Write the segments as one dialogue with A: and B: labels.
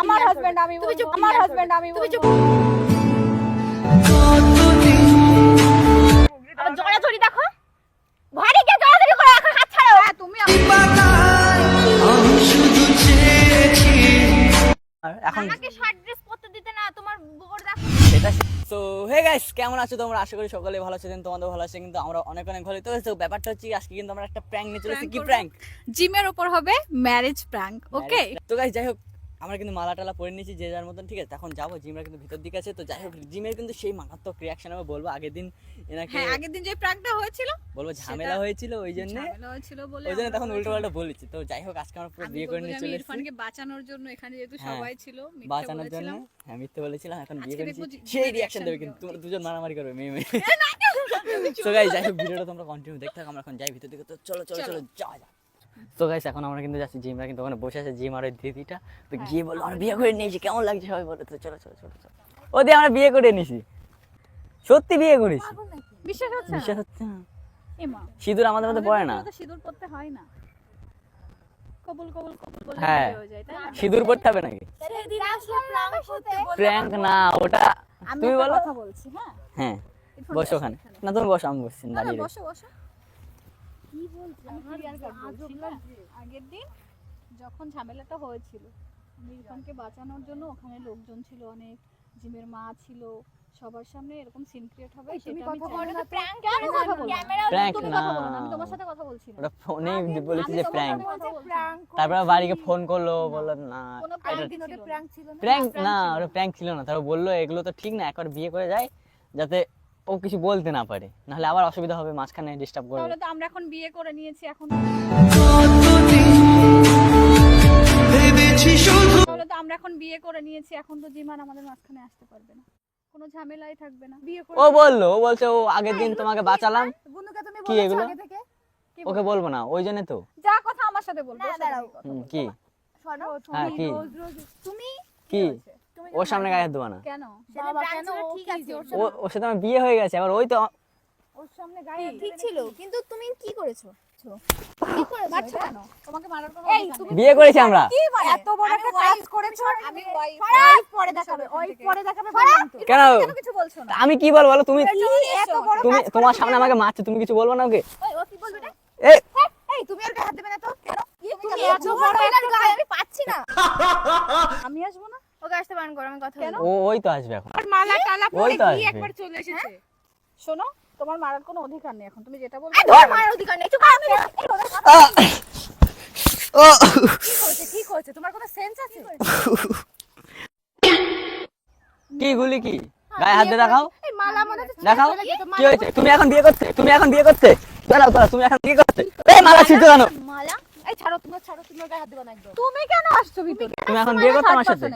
A: আমার হাজবেন্ড আমি আমার হাজবেন্ড আমি
B: জড়াজড়ি দেখো। ঘরে গিয়ে জড়াজড়ি করে এখন হাত ছাড়ো
A: হ্যাঁ তুমি
C: আর এখন
B: আমাকে শর্ট ড্রেস পরতে দিতে না তোমার বউর দেখো।
C: সেটা তো হে গাইস কেমন আছো তোমরা? আশা করি সকলে ভালো আছো তোমাদের ভালো আছে কিন্তু আমরা অনেক অনেক ভালো। তো তো ব্যাপারটা হচ্ছে আজকে কিন্তু আমরা একটা প্র্যাঙ্ক নিয়ে চলেছি। কি। প্র্যাঙ্ক
A: জিমের উপর হবে ম্যারেজ প্র্যাঙ্ক ওকে
C: তো গাইস যাই হোক আমরা কিন্তু মালা টালা পরে নিয়েছি যে যার মতন ঠিক আছে? তখন যাব জিমরা কিন্তু ভিতর দিকে আছে তো যাই হোক জিমের কিন্তু সেই মারাত্মক রিয়াকশন আমি বলব আগের দিন এনাকে
A: হ্যাঁ আগের দিন যে প্র্যাঙ্কটা হয়েছিল
C: বলব ঝামেলা হয়েছিল ওই জন্য ওই জন্য তখন উল্টো পাল্টা বলেছি তো যাই হোক আজকে আমরা পুরো বিয়ে করে নিয়ে চলে
A: ইরফানকে বাঁচানোর জন্য এখানে যেহেতু
C: হ্যাঁ,
A: সবাই ছিল
C: বাঁচানোর জন্য হ্যাঁ মিথ্যে বলেছিলাম এখন বিয়ে করেছি সেই রিয়াকশন দেবে কিন্তু তোমরা দুজন মারামারি করবে মেয়ে মেয়ে। তো গাইস যাই হোক ভিডিওটা তোমরা কন্টিনিউ দেখতে থাকো আমরা এখন যাই ভিতর দিকে তো চলো চলো। চলো যাওয়া যাক। তো গাইস এখন আমরা কিন্তু যাচ্ছি জিমরা কিন্তু ওখানে বসে আছে জিম আর ওই দিদিটা। তো গিয়ে বলল আমরা বিয়ে করে নিয়েছি কেমন লাগছে সবাই বলে? তো চলো চলো চলো চলো। ও দিয়ে আমরা বিয়ে করে নিয়েছি সত্যি বিয়ে করেছি
A: বিশ্বাস হচ্ছে
C: বিশ্বাস হচ্ছে না? সিঁদুর আমাদের মধ্যে পড়ে না।
A: সিঁদুর পড়তে হয় না। কবুল কবুল কবুল বলে
C: হ্যাঁ।
A: বিয়ে হয়ে যায় তাই না?
C: সিঁদুর পড়তে হবে নাকি? প্র্যাঙ্ক না ওটা
A: আমি
C: তুমি বলো।
A: কথা বলছি হ্যাঁ?
C: হ্যাঁ বসো ওখানে। না তুমি বসো আমি বসছি দাঁড়িয়ে
A: বসো বসো। কি বলছি আমি ক্লিয়ার কাট হ্যাঁ। আগের দিন যখন ঝামেলাটা হয়েছিল আমি ইরফানকে বাঁচানোর জন্য ওখানে লোকজন ছিল অনেক জিমের মা ছিল সবার সামনে এরকম সিন ক্রিয়েট হবে সেটা আমি চাই না।
B: প্র্যাঙ্ক
A: কেন কথা
C: Prank
A: তুমি
C: না।
A: কথা বলো আমি তোমার সাথে কথা বলছি না
C: ওটা ফোনে বলেছি যে প্র্যাঙ্ক
A: কথা।
C: তারপরে বাড়িকে ফোন করল বলল না
A: ছিল না।
C: প্র্যাঙ্ক না ওটা প্র্যাঙ্ক ছিল না তারপর বলল এগুলো তো ঠিক না একবার বিয়ে করে যায় যাতে ও কিছু বলতে না পারে নাহলে আবার অসুবিধা হবে মাঝখানে ডিস্টার্ব করবে।
A: তাহলে তো আমরা এখন বিয়ে করে নিয়েছি এখন তাহলে তো আমরা এখন বিয়ে করে নিয়েছি এখন তো জিমান আমাদের মাঝখানে আসতে পারবে না। কোনো ঝামেলাই থাকবে না বিয়ে করে
C: ও বলল ও বলছে ও আগের দিন তোমাকে বাঁচালাম।
A: বুনুকে তুমি
C: কি এগুলো?
A: আগে থেকে?
C: ওকে বলব না ওই জন্য তো।
A: যা কথা আমার সাথে বলব সাথে
B: দাঁড়াও।
A: কি কথা
C: হুম,
A: বলব?
C: কি? হ্যাঁ,
A: তুমি
C: কি? ওর সামনে গায়ে হাত দেবো না।
A: কেন?
B: সেটা
A: বাবা, কেন?
B: ঠিক আছে,
A: ওর
C: সাথে আমার বিয়ে হয়ে গেছে আবার ওই তো
A: ওর সামনে গায়ে হাত
B: ঠিক ছিল কিন্তু তুমি কি করেছ?
A: কি করেছ? মারছো কেন? তোমাকে মারার কোনো
B: এই, তুমি
C: বিয়ে করেছি আমরা।
A: কি?
B: এত বড় একটা
A: আমি
B: কাজ করেছ।
A: আমি পরে দেখাবে
B: ওই
A: ওই
B: পরে দেখাবে
C: কেন?
A: কেন কিছু বলছো না?
C: আমি কি বলব বলো তুমি
A: এত বড়
C: তুমি তোমার সামনে আমাকে মারছে তুমি কিছু বলব না ওকে?
B: ওই ও কি বলবে না এই তুমি আর হাত দেবে না তো? কেন? তুমি এত বড় একটা গায়ে আমি পাচ্ছি না।
A: আমি আসব না?
B: ওকে আসতে বারণ করো আমি কথা বলব
C: ও ওই তো আসবে এখন।
A: মালা টালা
C: ওই তো আসবে।
A: চলে এসেছে। শোনো তোমার মারার কোনো অধিকার নেই এখন তুমি যেটা
B: এই ধর মারার অধিকার নেই চুপ আমি এই
C: ও।
A: কি করেছে কি করেছে তোমার কোনো সেন্স আছে?
C: কি গুলি কি? গায়ে হাত দিয়ে দেখাও।
B: এই মালা মনে হচ্ছে
C: দেখাও। কি হয়েছে? তুমি এখন বিয়ে করতে তুমি এখন বিয়ে করতে? দাঁড়াও দাঁড়াও তুমি এখন বিয়ে করতে? এই মালা ছিটে কেন
B: মালা?
A: এই ছাড়ো তুমি ছাড়ো তোমরা গায়ে হাত দিবা না একদম।
B: তুমি কেন আসছো ভিতরে?
C: তুমি এখন বিয়ে করতে আমার সাথে।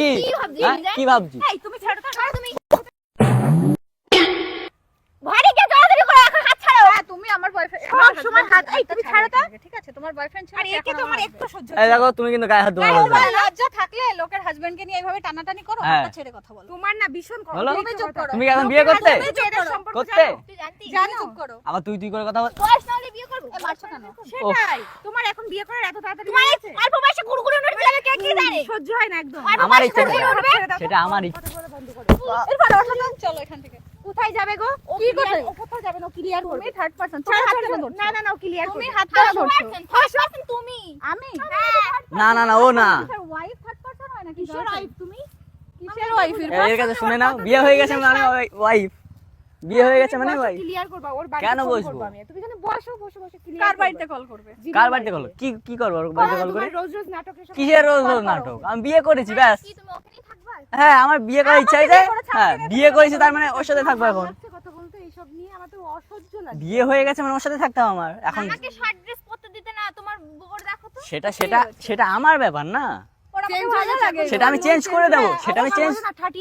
C: কি?
B: কি ভাবছি?
C: হ্যাঁ?
B: নিজে?
C: কি ভাবছি?
B: এই তুমি ছাড়ো তো হাত- এই, তুমি ছাড়ো তো।
A: ঠিক আছে তোমার বয়ফ্রেন্ড ছিল
B: আর একে তোমার একটু সহ্য
C: এই দেখো তুমি কিন্তু গায়ে হাত দেবো না
A: লজ্জা থাকলে লোকের হাজবেন্ডকে নিয়ে এইভাবে টানাটানি করো
C: হ্যাঁ।
A: ছেড়ে কথা বলো।
B: তোমার না ভীষণ
C: বলো।
A: তুমি চুপ করো।
C: তুমি এখন বিয়ে করতে?
A: তুমি চুপ করো।
C: করতে?
B: তুই
A: চুপ করো
C: আবার তুই তুই করে কথা বল
B: বয়স না হলে বিয়ে করব।
A: এ, মারছো কেন
B: সেটাই।
A: তোমার এখন বিয়ে করার এত তাড়াতাড়ি
B: তোমার অল্প বয়সে গুড়গুড়ি উঠে যাবে কে কি জানে?
A: সহ্য হয় না একদম।
C: আমার ইচ্ছা সেটা। আমার ইচ্ছা।
A: এরপর চলো এখান থেকে।
B: কোথায় যাবে গো?
A: কি করবে?
B: ও কোথায় যাবে না ক্লিয়ার করবে?
A: থার্ড পারসন
B: ছাড়ো,
A: তুমি হাত
B: ছাড়ো,
A: ধরছো?
B: না না না ক্লিয়ার
A: তুমি হাত কেন ধরছো?
B: ফার্স্ট পারসন তুমি।
A: আমি?
C: না না না ও না।
A: ওয়াইফ থার্ড পারসন হয় নাকি
B: কিসের wife তুমি?
A: কিসের ওয়াইফ
C: এর কাছে শুনে নাও। বিয়ে হয়ে গেছে মানে ওয়াইফ বিয়ে হয়ে গেছে মানে ওয়াইফ
B: ক্লিয়ার করবা ওর বাড়িতে
C: কেন বসবো?
B: তুমি জানো বসো বসো বসো ক্লিয়ার
A: কার বাড়িতে কল করবে?
C: কার বাড়িতে কল কি কি করব ওর বাড়িতে কল করে?
B: রোজ রোজ নাটক
C: কিসের রোজ রোজ নাটক? আমি বিয়ে করেছি ব্যাস।
B: কি তুমি
C: হ্যাঁ আমার বিয়ে করার ইচ্ছা হয়েছে হ্যাঁ বিয়ে করেছি তার মানে ওর সাথে থাকব এখন।
B: কথা বলতে এইসব নিয়ে আমার তো অসহ্য লাগে।
C: বিয়ে হয়ে গেছে মানে ওর সাথে থাকতাম আমার। এখন
B: আমাকে শর্ট ড্রেস পরতে দিতে না তোমার বউর দেখো তো।
C: সেটা সেটা সেটা আমার ব্যাপার না। সেটা আমি চেঞ্জ করে দেবো সেটা আমি চেঞ্জ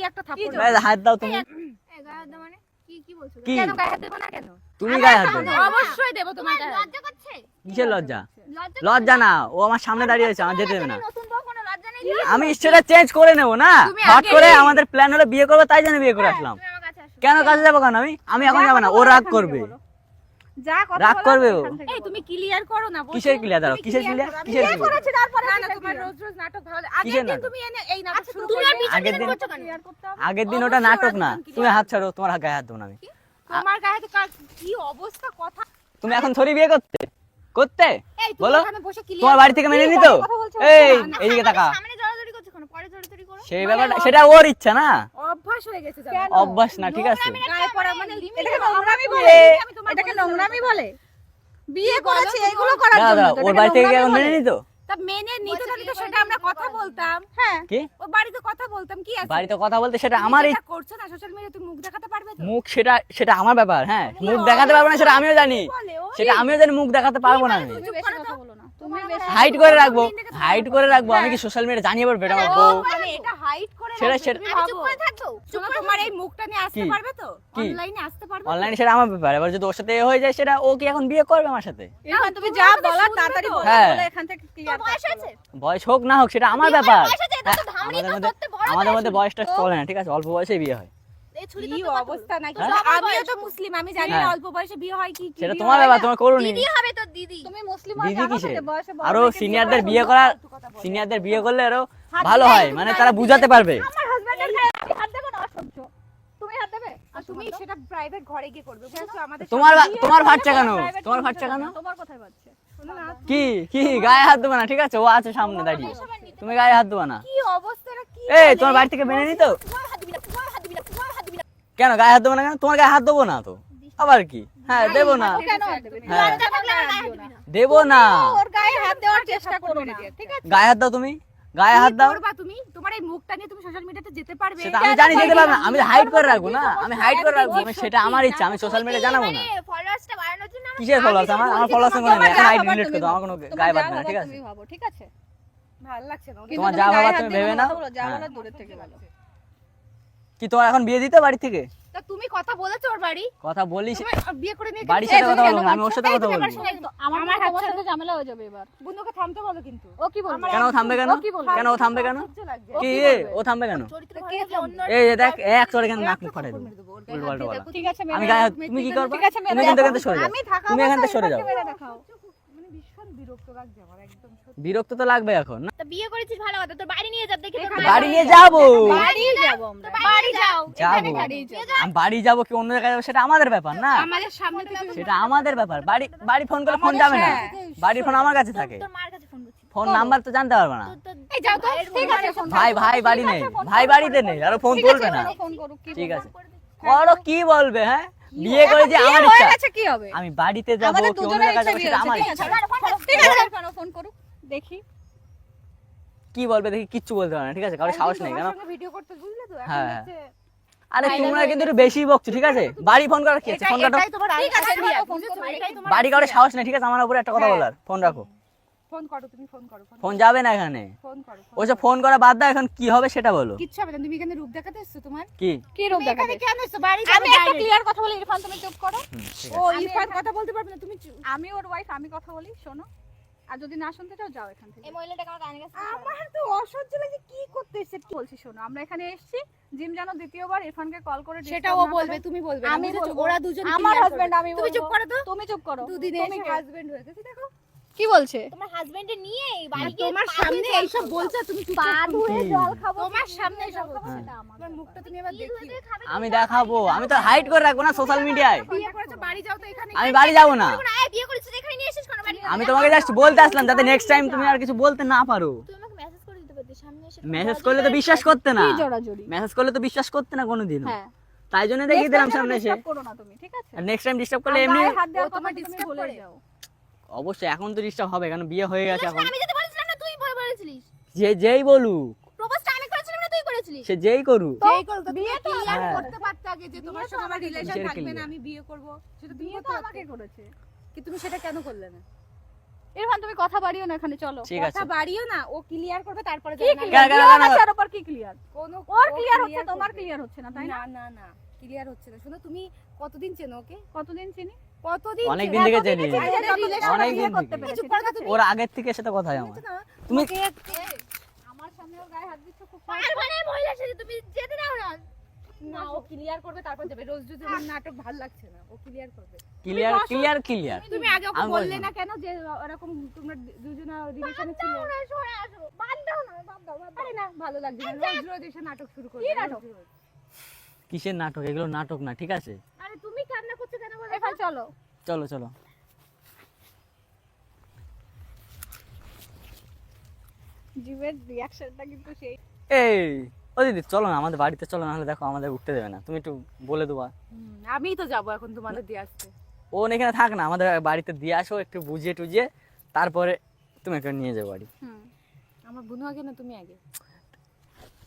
B: একটা
C: হাত দাও তুমি।
B: এই গায়ে হাত দাও মানে? কি কি বলছো?
C: কি?
B: কেন গায়ে হাত দেবো না কেন?
C: তুমি গায়ে হাত দেবো।
B: অবশ্যই দেবো তোমার লজ্জা
C: কিসের লজ্জা?
B: লজ্জা
C: লজ্জা না ও আমার সামনে দাঁড়িয়ে আছে আমার যেতে দেবে না। আমি সেটা চেঞ্জ করে নেব না? হট করে আমাদের প্ল্যান হলো বিয়ে করব তাই জন্য বিয়ে করে আসলাম।
B: তুমি আমার কাছে আসো।
C: কেন কাছে যাব কেন আমি? আমি এখন যাব না ও রাগ করবে। রাগ করবে ও।
B: এই তুমি ক্লিয়ার করো না
C: কিসের ক্লিয়ার
B: তুমি
C: কিসের ক্লিয়ার কিসের ক্লিয়ার
B: না না তোমার রোজ রোজ নাটক ভালো আগের দিন তুমি এই নাটক শুরু
A: তুমি
C: আগের দিন
B: করছ কেন?
A: clear করতে হবে।
C: আগের দিন ওটা নাটক না। তুমি হাত ছাড়ো তোমার গায়ে হাত দেবো না আমি।
B: তোমার গায়ে তো কি অবস্থা কথা
C: তুমি এখন থরি বিয়ে করতে? করতে? বলো। তোমার বাড়ি থেকে মেনে নিত? এই এইদিকে তাকা
B: সামনে জড়াজড়ি করছ কেন পরে জড়াজড়ি করো
C: সেই ব্যাপারটা সেটা ওর ইচ্ছা না?
B: অভ্যাস হয়ে গেছে
C: অভ্যাস না ঠিক আছে।
B: মানে
A: এটাকে নোংরামি বলে এটাকে নোংরামি বলে? বিয়ে করেছে এগুলো করার জন্য
C: ওর বাড়ি থেকে কি এখন
A: নোংরামি
C: মেনে নিত?
B: তা মেনে নিত তাহলে তো সেটা আমরা কথা বলতাম।
A: হ্যাঁ।
C: কি?
B: ও বাড়িতে কথা বলতাম কি আছে?
C: বাড়িতে কথা বলতে সেটা
B: তুমি করছ না সোশ্যাল মিডিয়া তুমি মুখ দেখাতে পারবে তো?
C: মুখ সেটা সেটা আমার ব্যাপার হ্যাঁ। মুখ দেখাতে পারব না সেটা আমিও জানি। সেটা আমিও জানি মুখ দেখাতে পারব না আমি। হাইট করে রাখব হাইট করে রাখব আমি কি সোশ্যাল মিডিয়া জানিয়ে পারব এটা আমার বউ
B: মানে এটা হাইট করে
C: সেটা- সেটা-
A: আমি চুপ করে
B: তোমার এই মুখটা নিয়ে আসতে পারবে তো? অনলাইনে আসতে পারবে
C: অনলাইনে সেটা আমার ব্যাপার। এবার যদি ওর সাথে হয়ে যায় সেটা ও কি এখন বিয়ে করবে আমার সাথে?
A: তুমি যা
B: শুনবে
A: তাড়াতাড়ি বলো
C: হ্যাঁ।
A: এখান থেকে ক্লিয়ার
B: বয়স আছে
C: বয়স হোক না হোক সেটা আমার ব্যাপার। হ্যাঁ, আমাদের মধ্যে আমাদের মধ্যে বয়সটা চলে না ঠিক আছে? অল্প বয়সে বিয়ে হয়।
A: অবস্থা নাকি?
C: হ্যাঁ?
B: আমিও তো মুসলিম আমি জানি না। অল্প বয়সে বিয়ে হয় কি কি
C: সেটা তোমার ব্যাপার তোমার করুনি।
B: হবে তো দিদি।
A: তুমি মুসলিম
C: দিদি কিসে
A: আরও
C: সিনিয়রদের
A: করা
C: বিয়ে করার। সিনিয়রদের বিয়ে করলে আরও ভালো হয় মানে তারা বুঝাতে পারবে।
A: আমার হাজবেন্ডের হাত দেবো না অসহ্য। তুমি হাত দেবে?
B: আর তুমি সেটা প্রাইভেট ঘরে গিয়ে করবে বুঝছ? আমাদের
C: তোমার তোমার ফাটছে কেন? তোমার
A: কোনো
C: ফাটছে কেন?
A: তোমার কোথায় পাচ্ছে
C: কি কি? গায়ে হাত দেবো না ঠিক আছে? ও আছে সামনে দাঁড়িয়ে। তুমি গায়ে হাত দেবো না।
B: কি অবস্থাটা কি
C: এই তোমার বাড়ি থেকে মেনে নিত
B: তোমার হাত দিবি না তোমার হাত দিবি না তোমার হাত দিবি না।
C: কেন গায়ে হাত দেবো না কেন? তোমার গায়ে হাত দেবো না তো? আবার কি? হ্যাঁ দেবো না।
A: দেবে?
C: হ্যাঁ। দেবো না।
A: ওর গায়ে হাত দেওয়ার চেষ্টা করো না। ঠিক আছে?
C: গায়ে হাত দাও তুমি। গায়ে হাত দাও।
B: তুমি। তোমার এই মুখটা নিয়ে তুমি সোশ্যাল মিডিয়াতে যেতে পারবে।
C: সেটা আমি জানি যেতে পারব না। আমি হাইড করে রাখব না। আমি হাইড করে রাখব। আমি সেটা আমার ইচ্ছা। আমি সোশ্যাল মিডিয়া জানাব না।
B: ফলোয়ার্সটা বাড়ানোর জন্য আমার
C: কিসের ফলোয়ার্স আমার আমার ফলোয়ার্স কোনো নেই এখন আইডি ডিলিট করে দাও আমার কোনো গায়ে বাদ না ঠিক আছে?
A: ঠিক আছে?
B: ভালো লাগছে না।
C: তোমার যা
A: হাত
C: তুমি ভেবে নাও।
A: যা
C: হ্যাঁ।
A: বলার দূরের থেকে বলো
C: কি তোমার এখন বিয়ে দিতে বাড়ি থেকে?
B: তা তুমি কথা বলেছ ওর বাড়ি?
C: কথা বলিস
B: বিয়ে করে নিয়ে
C: বাড়ির সাথে কথা বলব
A: কেন
C: আমি ওর সাথে কথা বলব।
A: আমার
B: আমার
A: সাথে ঝামেলা হয়ে যাবে এবার।
B: বন্ধুকে থামতে বলো কিন্তু।
A: ও কি বলবে?
C: কেন থামবে কেন?
A: ও কি বলবে?
C: কেন ও থামবে কেন? কি ও থামবে কেন? এই যে দেখ এক চড়ে কেন নাক মুখ ফাটাই দেবো
A: ঠিক আছে
C: আমি গায়ে তুমি কি করবে? তুমি কিন্তু এখান থেকে সরে যাও।
A: আমি থাকা
C: তুমি এখান থেকে সরে যাও।
B: মানে ভীষণ বিরক্ত লাগছে আমার একদম।
C: বিরক্ত তো লাগবে এখন না?
B: তা বিয়ে করেছিস ভালো কথা তোর বাড়ি নিয়ে যা দেখি তোর
C: বাড়ি নিয়ে যাব।
A: বাড়ি যাব আমরা।
B: বাড়ি যাও
C: যাব।
A: বাড়ি যাব।
C: আমি বাড়ি যাব কি অন্য জায়গায় যাব সেটা আমাদের ব্যাপার না?
B: আমাদের সামনে থেকে
C: সেটা আমাদের ব্যাপার। বাড়ি বাড়ি ফোন করলে ফোন যাবে না।
A: হ্যাঁ।
C: বাড়ির ফোন আমার কাছে থাকে।
B: তোর মার কাছে ফোন করছি।
C: ফোন নাম্বার তো জানতে পারবে না।
A: এই যাও তো ঠিক আছে ফোন
C: ভাই ভাই বাড়ি নেই। ভাই বাড়িতে নেই। আর ফোন তুলবে না?
A: ফোন করুক কি
C: ঠিক আছে। করো কি বলবে হ্যাঁ? বিয়ে করে যে আমার ইচ্ছা।
A: গেছে কি হবে?
C: আমি বাড়িতে যাব
A: আমাদের
C: কি অন্য
A: দুজনের
C: জায়গায়
A: ইচ্ছা
C: যাব
A: বিয়ে
C: সেটা
A: হয়েছে,
C: আমার
A: ঠিক
C: ইচ্ছা।
A: আছে ঠিক আছে। ফোন করুক দেখি।
C: কি বলবে দেখি কিচ্ছু বলতে পারে না ঠিক আছে? কারও সাহস নেই কেন?
B: ভিডিও করতে বুঝলে তো? এখন
C: হ্যাঁ।
B: হচ্ছে
C: আরে তোমরা কিন্তু একটু বেশি বকছো ঠিক আছে? বাড়ি ফোন করার কি আছে? ফোন কাটো
A: ঠিক আছে,
C: বাড়ি কারও সাহস নেই ঠিক আছে? আমার উপরে একটা কথা
B: হ্যাঁ।
C: বলার ফোন রাখো।
B: ফোন করো তুমি ফোন করো ফোন
C: যাবে না এখানে?
B: ফোন করো করো।
C: ফোন করা বাদ দাও এখন কি হবে সেটা বলো।
B: কিচ্ছু হবে না তুমি এখানে রূপ দেখাতে এসছো তোমার?
C: কি?
A: কি রূপ
B: এখানে কেন এসছো? বাড়ি
A: আমি একটা ক্লিয়ার কথা বলি ইরফান তুমি চুপ করো।
B: ও ইরফান কথা বলতে পারবে না তুমি
A: আমি ওর ওয়াইফ আমি কথা বলি শোনো। আর যদি না শুনতে চাও যাও এখান থেকে।
B: এই মহিলাটাকে আমার কানে গেছে?
A: আমার তো অসহ্য লাগে কি করতে এসেছে? কি বলছি শোনো আমরা এখানে এসেছি জিম জানো দ্বিতীয়বার ইরফানকে কল করে
B: সেটা ও বলবে তুমি বলবে
A: আমি।
B: ওরা দুজন
A: আমার হাজবেন্ড। আমি
B: তুমি চুপ করো তো?
A: তুমি চুপ করো।
B: দুদিনে
A: তুমি
B: হাজবেন্ড হয়ে গেছে? দেখো
A: কি বলছে?
D: তোমার হাজবেন্ডে নিয়ে বাড়ি
B: আর
D: গিয়ে
B: তোমার সামনে এইসব বলছো তুমি চুপ
A: পা ধুয়ে জল খাব।
B: তোমার সামনে এসব
A: খাব সেটা আমার
B: তোমার মুখটা তুমি এবার
D: কি
B: দেখি
C: আমি দেখাবো। আমি তো হাইড করে রাখব না সোশ্যাল মিডিয়ায়
B: বিয়ে করেছ বাড়ি যাও তো এখানে।
C: আমি বাড়ি যাব না।
D: না এই বিয়ে করেছিস এখানে নিয়ে এসেছিস কেন? বাড়ি
C: আমি তোমাকে জাস্ট বলতে আসলাম যাতে নেক্সট টাইম তুমি আর কিছু বলতে না পারো।
D: আমাকে মেসেজ করে দিতে পারতিস সামনে এসে
C: মেসেজ করলে তো বিশ্বাস করতে না। মেসেজ করলে তো বিশ্বাস করতে না কোনোদিনও।
A: হ্যাঁ।
C: তাই জন্য দেখিয়ে দিলাম সামনে এসে।
A: করো না তুমি ঠিক আছে?
C: আর নেক্সট টাইম ডিস্টার্ব করলে এমনি
B: তোমার
A: ভুলে
B: করে।
A: যাও।
C: অবশ্যই এখন তো ডিস্টার্ব হবে কারণ বিয়ে হয়ে গেছে এখন।
D: আমি যেতে বলেছিলাম না তুই ভয় বলেছিলিস
C: যে যেই বলুক।
D: প্রপোজটা আমি করেছিলাম না তুই করেছিলিস।
C: সে যেই করুক।
A: তো
B: এই করো তো
A: বিয়ে তো
B: ক্লিয়ার
C: হ্যাঁ।
B: করতে পারতে আগে যে তোমার সঙ্গে আমার রিলেশন থাকবে না আমি বিয়ে করব। সেটা তুমি
A: তো আমাকে করেছে।
B: কি তুমি সেটা কেন করলে না?
A: ইরফান তুমি কথা বাড়িও না এখানে চলো।
B: কথা বাড়িও না ও ক্লিয়ার করবে তারপরে
A: কি ক্লিয়ার কি ক্লিয়ার
B: কোনো
A: ওর ক্লিয়ার হচ্ছে তোমার ক্লিয়ার হচ্ছে না তাই না?
B: না না না ক্লিয়ার হচ্ছে না। শোনো তুমি কতদিন চেনো ওকে?
A: কতদিন চিনি?
B: কতদিন
C: থেকে থেকে। ওর আগের থেকে সাথে কথা আমার। তুমি
A: আমার সামনে ওর গায়ে হাত দিচ্ছ খুব
D: আর মানে মহিলার সাথে তুমি যেতে দাও না।
B: না ও ক্লিয়ার করবে তারপর যাবে রোজ যদি আমার নাটক ভালো লাগছে না ও ক্লিয়ার করবে।
C: ক্লিয়ার ক্লিয়ার ক্লিয়ার
B: তুমি আগে ওকে বললে না। কেন যে ওরকম তোমরা দুজনে রিলেশনে ছিল? আরে না ভালো লাগছে না। রোজ রোজ এসে নাটক শুরু করবে রোজ।
C: কিসের নাটক? এগুলো নাটক না ঠিক আছে?
D: আরে
B: চলো।
C: চলো চলো।
A: জীবের রিয়াকশনটা কিন্তু সেই।
C: এই ও দিদি চলো না আমাদের বাড়িতে চলো নাহলে দেখো আমাদের উঠতে দেবে না। তুমি একটু বলে দেবা।
B: আমিই তো যাব এখন তোমাদের দিয়ে আসতে।
C: ও এখানে থাক না আমাদের বাড়িতে দিয়ে আসো একটু বুঝিয়ে টুজিয়ে তারপরে তুমি একটু নিয়ে যাও বাড়ি।
A: হুম
B: আমার বোনু আগে না তুমি আগে?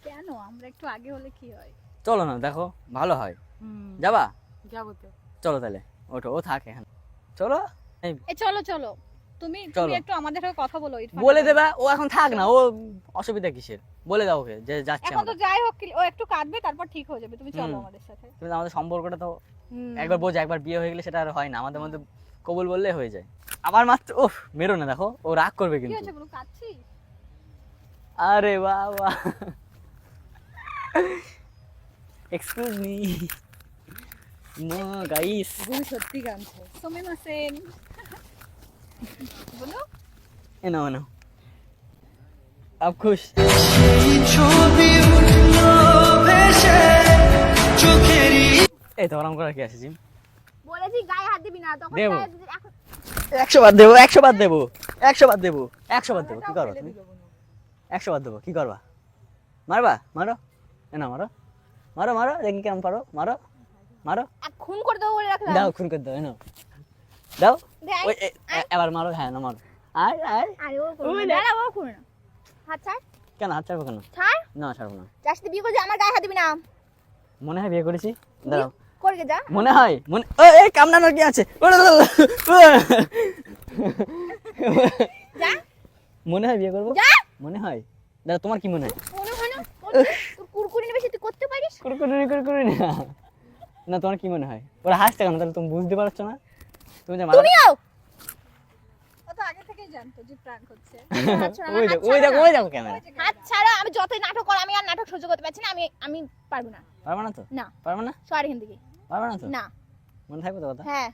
A: কেন? আমরা একটু আগে হলে কি হয়?
C: চলো না দেখো ভালো হয়।
B: হুম
C: যাবা?
B: যাব তো।
C: চলো তাহলে। ওঠো ও থাকে চলো?
A: এ চলো চলো। তুমি তুমি। একটু আমাদের হয়ে কথা বলো ইরফান।
C: বলে দেবা ও এখন থাক না ও অসুবিধা কিসের? বলে দাও ওকে যে যাচ্ছে
A: এখন তো যাই হোক ও একটু কাঁদবে তারপর ঠিক হয়ে যাবে। তুমি চলো আমাদের সাথে।
C: কিন্তু আমাদের সম্পর্কটা তো একবার বোঝা একবার বিয়ে হয়ে গেলে সেটা আর হয় না। আমাদের মধ্যে কবুল বললে হয়ে যায়। আবার মাত্র ও মেরো না দেখো ও রাগ করবে কিন্তু। আরে বাবা। এক্সকিউজ মি নো গাইস
B: বোনু সত্যি কাঁদছে
A: সুমিমা সেন বলো
C: এ নাও নাও আপ খুশ এই তো আরাম করা কি আছে জিম
D: বলেছি গায়ে হাত দিবি না তখন
C: দেবো। একশো বাদ দেবো একশো বাদ দেবো একশো বাদ দেবো একশো বাদ দেবো কি করবা তুমি একশো বাদ দেবো কি করবা মারবা মারো এ না মারো মারো মারো দেখি কেমন পারো মারো মারো।
D: খুন করে দেবো বলে রাখলাম।
C: দাও খুন করে দাও এনো। দাও। ওই এবার মারো হ্যাঁ না মারো। আয় আয়।
D: আরে ও
C: ওই
D: না। ও করবে না। হাত ছাড়।
C: কেন হাত ছাড়বো কেন?
D: ছাড়।
C: না ছাড়বো না।
D: যার সাথে বিয়ে করছি আমার গায়ে হাত দিবি না।
C: মনে হয় বিয়ে করেছি? দাঁড়াও।
D: করবে যা।
C: মনে হয়? মনে ও এই কামড়ানোর কি আছে?
D: যা।
C: মনে হয় বিয়ে করব?
D: যা।
C: মনে হয়? দাদা তোমার কি মনে হয়?
D: মনে হয় না। তোর কুরকুরি নেবে সে তুই করতে পারিস?
C: কুরকুরি কুরকুরি না না তোমার কি মনে হয়? ওরা হাসছে কেন? তাহলে তুমি বুঝতে পারছ না? তুমি যে
D: তুমিও!
A: তো আগে থেকেই জানতো যে প্র্যাঙ্ক হচ্ছে।
C: ওই দেখো ওই দেখো ওই দেখো ক্যামেরা
D: হাত ছাড়া আমি যতই নাটক কর আমি আর নাটক সহ্য করতে পারছি না আমি আমি পারব না।
C: পারবে না তো?
D: না।
C: পারবে না?
D: সর এখান থেকে।
C: পারবে না তো?
D: না।
C: মনে থাকবে তো কথা?
D: হ্যাঁ।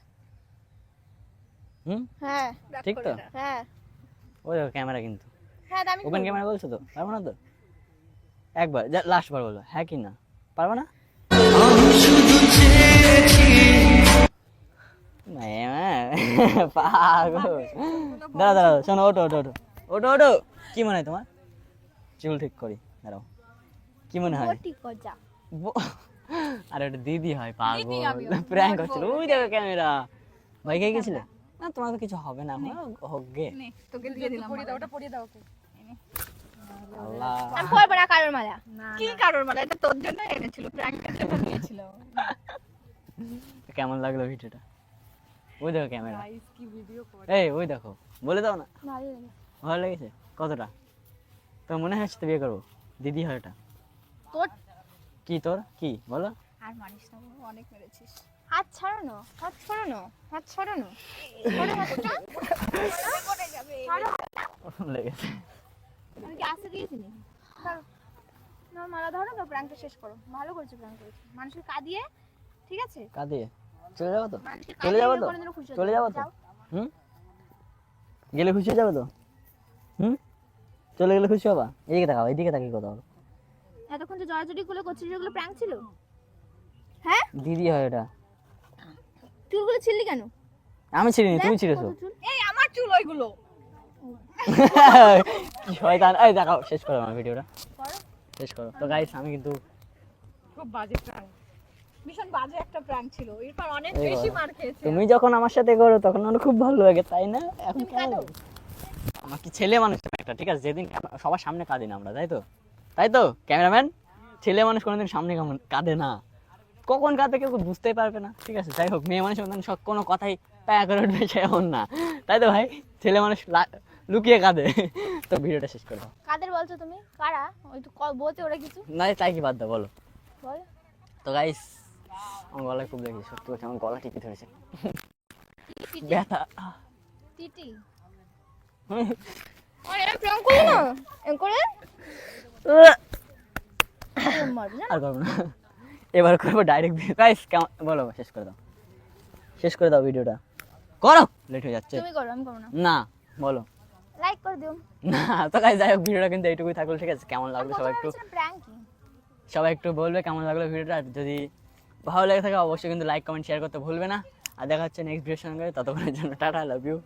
C: হুম?
D: হ্যাঁ।
C: ঠিক তো?
D: হ্যাঁ।
C: ওই দেখো ক্যামেরা কিন্তু।
D: হ্যাঁ তা আমি
C: ওপেন ক্যামেরা বলছো তো? পারবে না তো? একবার লাস্ট বার বলো হ্যাঁ কি না? পারব না? দাঁড়া দাঁড়া শোনো ওটো ওটো ওটো ওটো ওটো কি মনে হয় তোমার? চুল ঠিক করি দাঁড়াও। কি মনে হয়?
D: ও ঠিক কর যা
C: বো- আরে ওটা দিদি হয় পাগল। প্র্যাঙ্ক। হচ্ছিল ওই দেখো ক্যামেরা। ভাই কে গেছিলে? না। তোমার তো কিছু হবে না হোক গে।
A: তোকে দিয়ে দিলাম
B: পরিয়ে দাও ওটা পরিয়ে দাও ওকে
C: আল্লাহ।
D: আমি পরবো না কারোর মালা।
A: কি কারণ মানে এটা তোর জন্য এনেছিল প্র্যাঙ্কের জন্য নিয়েছিল
C: কেমন লাগল ভিডিওটা? ওই দেখো ক্যামেরা। এই ওই দেখো। বলে দাও না।
D: ভালো
C: লেগেছে? কতটা? তোর মনে হয় তো বিয়ে করব? দিদি হয় ওটা।
D: তোর?
C: কি তোর? কি? বলো।
A: আর মানিস না অনেক মেরেছিস।
D: হাত ছাড়ানো হাত ছড়ানো হাত ছড়ানো ছড়ো
C: লেগেছে।
D: আসতে দিয়েছি নাও মালা ধরো তো প্র্যাঙ্কটা শেষ করো। ভালো করেছ প্র্যাঙ্ক করেছ। মানুষকে কাঁদিয়ে ঠিক আছে?
C: কাঁদিয়ে চলে যাব তো? চলে যাব তো? চলে যাব তো? হুম? গেলে খুশি হয়ে যাবে তো? হুম? চলে গেলে খুশি হবা? এদিকে তাকাও এদিকে তাকিয়ে কথা বলো।
D: এতক্ষণ যে জড়াজড়ি গুলো করছিস সেগুলো প্র্যাঙ্ক ছিল? হ্যাঁ?
C: দিদি হয় ওটা।
D: চুলগুলো ছিললি কেন?
C: আমি ছিড়িনি তুমি ছিঁড়েছো।
A: এই আমার চুল ওইগুলো।
C: কি শয়তান। এই দেখাও শেষ করো আমার ভিডিওটা। শেষ করো। তো গাইস আমি কিন্তু
B: খুব বাজে প্রাণ
A: ভীষণ বাজে একটা প্র্যাঙ্ক ছিল। ইরফান অনেক বেশি মার খেয়েছে।
C: তুমি যখন আমার সাথে করো তখন আমার খুব ভালো লাগে তাই না? এখন কেন
D: কাঁদো?
C: লাগে? আমার কি ছেলে মানুষ একটা ঠিক আছে? যেদিন সবার সামনে কাঁদি না আমরা তাই তো? তাই তো? ক্যামেরাম্যান? ছেলে মানুষ কোনোদিন সামনে কেমন কাঁদে না। কখন কাঁদে কেউ বুঝতেই পারবে না ঠিক আছে? যাই হোক মেয়ে মানুষ কোনোদিন সব কোনো কথাই প্যায়া করে উঠবে সে এমন না। তাই তো ভাই? ছেলে মানুষ লুকিয়ে কাঁদে। তো ভিডিওটা শেষ করে।
D: কাদের বলছো তুমি? কারা? ওই তো বলতে ওরা কিছু।
C: না তাই কি বাদ দাও বলো।
D: বল।
C: তো গাইস আমার গলায় খুব লেগেছে সত্যি বলছি আমার গলা টিপে ধরেছে। ব্যথা।
D: টিটি। আরে না? এরকম করে?
C: আর করব না। এবার করব ডাইরেক্ট গাইস কেমন বলো শেষ করে দাও। শেষ করে দাও ভিডিওটা করো! লেট হয়ে যাচ্ছে।
D: তুমি করো আমি করব না।
C: না বলো।
D: লাইক করে দিও।
C: না তো গাইস যাই হোক ভিডিওটা কিন্তু এইটুকুই থাকল ঠিক আছে? কেমন লাগল সবাই একটু সবাই একটু বলবে কেমন লাগল ভিডিওটা যদি ভালো লেগে থাকে অবশ্যই কিন্তু লাইক কমেন্ট শেয়ার করতে ভুলবে না। আর দেখা হচ্ছে নেক্সট ভিডিওর সঙ্গে। ততক্ষণের জন্য টাটা লাভ ইউ